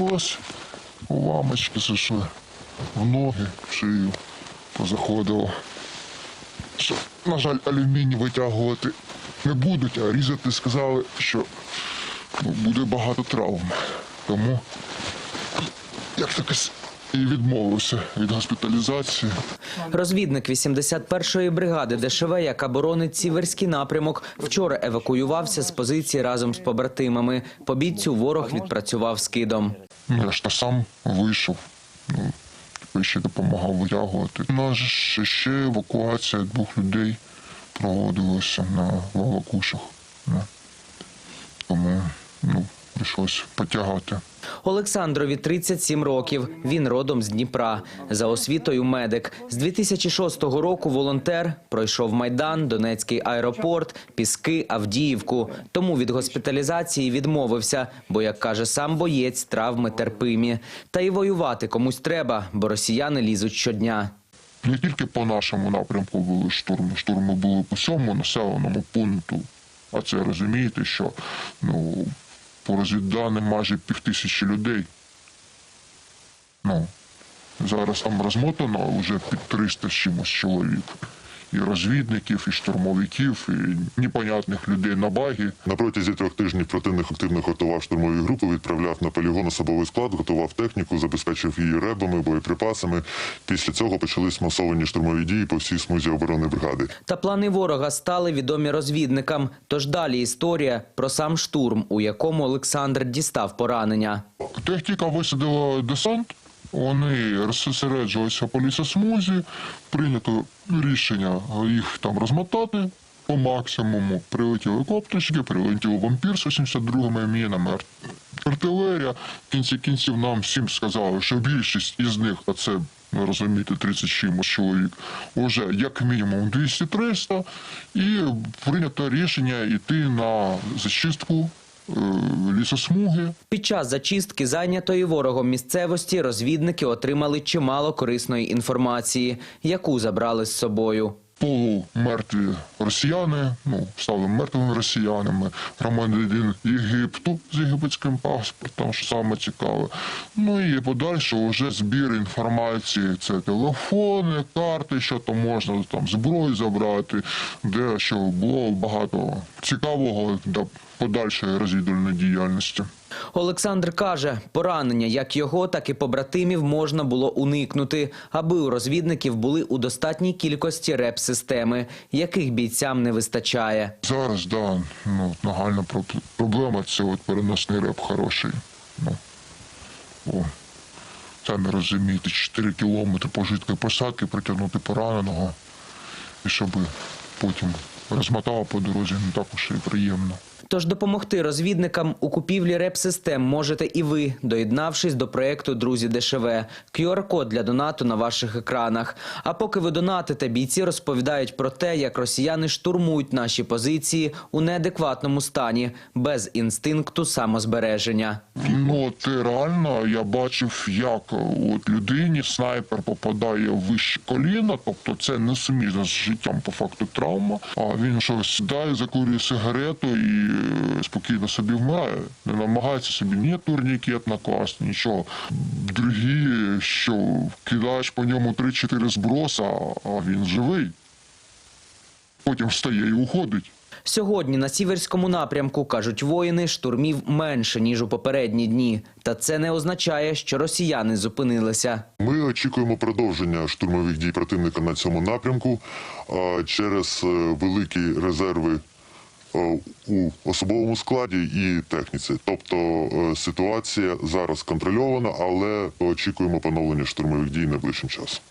Прийшлось уламочки зайшли в ноги, в шию позаходило. Що, на жаль, алюміній витягувати не будуть, а різати сказали, що ну, буде багато травм. Тому як так і відмовився від госпіталізації. Розвідник 81-ї бригади ДШВ, яка боронить Сіверський напрямок, вчора евакуювався з позиції разом з побратимами. По бійцю ворог відпрацював скидом. Ну, я ж та сам вийшов. Ну, типу, ще допомагав витягувати. У нас ще, ще евакуація двох людей проводилася на Волокушах. Ну, тому ну, прийшлося потягати. Олександрові 37 років. Він родом з Дніпра. За освітою медик. З 2006 року волонтер пройшов Майдан, Донецький аеропорт, Піски, Авдіївку. Тому від госпіталізації відмовився, бо, як каже сам боєць, травми терпимі. Та й воювати комусь треба, бо росіяни лізуть щодня. Не тільки по нашому напрямку були штурми, штурми були по всьому населеному пункту. А це розумієте, що ну, по розвідданим майже півтисячі людей. Ну, зараз там розмотано вже під 300 з чимось чоловік. І розвідників, і штурмовиків, і непонятних людей на багі. На протязі трьох тижнів противник активно готував штурмові групи, відправляв на полігон особовий склад, готував техніку, забезпечив її ребами, боєприпасами. Після цього почались масовані штурмові дії по всій смузі оборони бригади. Та плани ворога стали відомі розвідникам. Тож далі історія про сам штурм, у якому Олександр дістав поранення. Техніка висадила десант, вони розсереджувалися по лісосмузі, прийнято рішення їх там розмотати по максимуму. Прилетіли копточки, прилетів вампір з 82-ми мінами, ар- артилерія. В кінці кінців нам всім сказали, що більшість із них, а це розумієте, 30 чимось чоловік, уже як мінімум 200-300, і прийнято рішення йти на зачистку лісосмуги. Під час зачистки зайнятої ворогом місцевості розвідники отримали чимало корисної інформації, яку забрали з собою. Полумертві росіяни, ну, стали мертвими росіянами, громадянин Єгипту з єгипетським паспортом, що саме цікаве. Ну і подальше вже збір інформації. Це телефони, карти, що то можна там зброю забрати, де що було багато цікавого для подальшої розвідувальної діяльності. Олександр каже, поранення як його, так і побратимів можна було уникнути, аби у розвідників були у достатній кількості реп-системи, яких бійцям не вистачає. Зараз, да, ну, нагальна проб- проблема це от переносний реп хороший. Ну, о, самі розумієте, 4 кілометри по жидкої посадки притягнути пораненого, і щоб потім розмотав по дорозі не так уж і приємно. Тож допомогти розвідникам у купівлі реп-систем можете і ви, доєднавшись до проекту Друзі ДШВ. QR-код для донату на ваших екранах. А поки ви донатите, бійці розповідають про те, як росіяни штурмують наші позиції у неадекватному стані, без інстинкту самозбереження. Ну, от реально я бачив, як от людині снайпер попадає в вище коліна, тобто це не несуміжна з життям по факту травма. А він що сідає, закурює сигарету і е, спокійно собі вмирає. Не намагається собі ні турнікет накласти, нічого. Другі, що кидаєш по ньому 3-4 зброса, а він живий. Потім встає і уходить. Сьогодні на сіверському напрямку, кажуть воїни, штурмів менше, ніж у попередні дні. Та це не означає, що росіяни зупинилися. Ми очікуємо продовження штурмових дій противника на цьому напрямку через е, великі резерви е, у особовому складі і техніці. Тобто е, ситуація зараз контрольована, але очікуємо поновлення штурмових дій найближчим часом.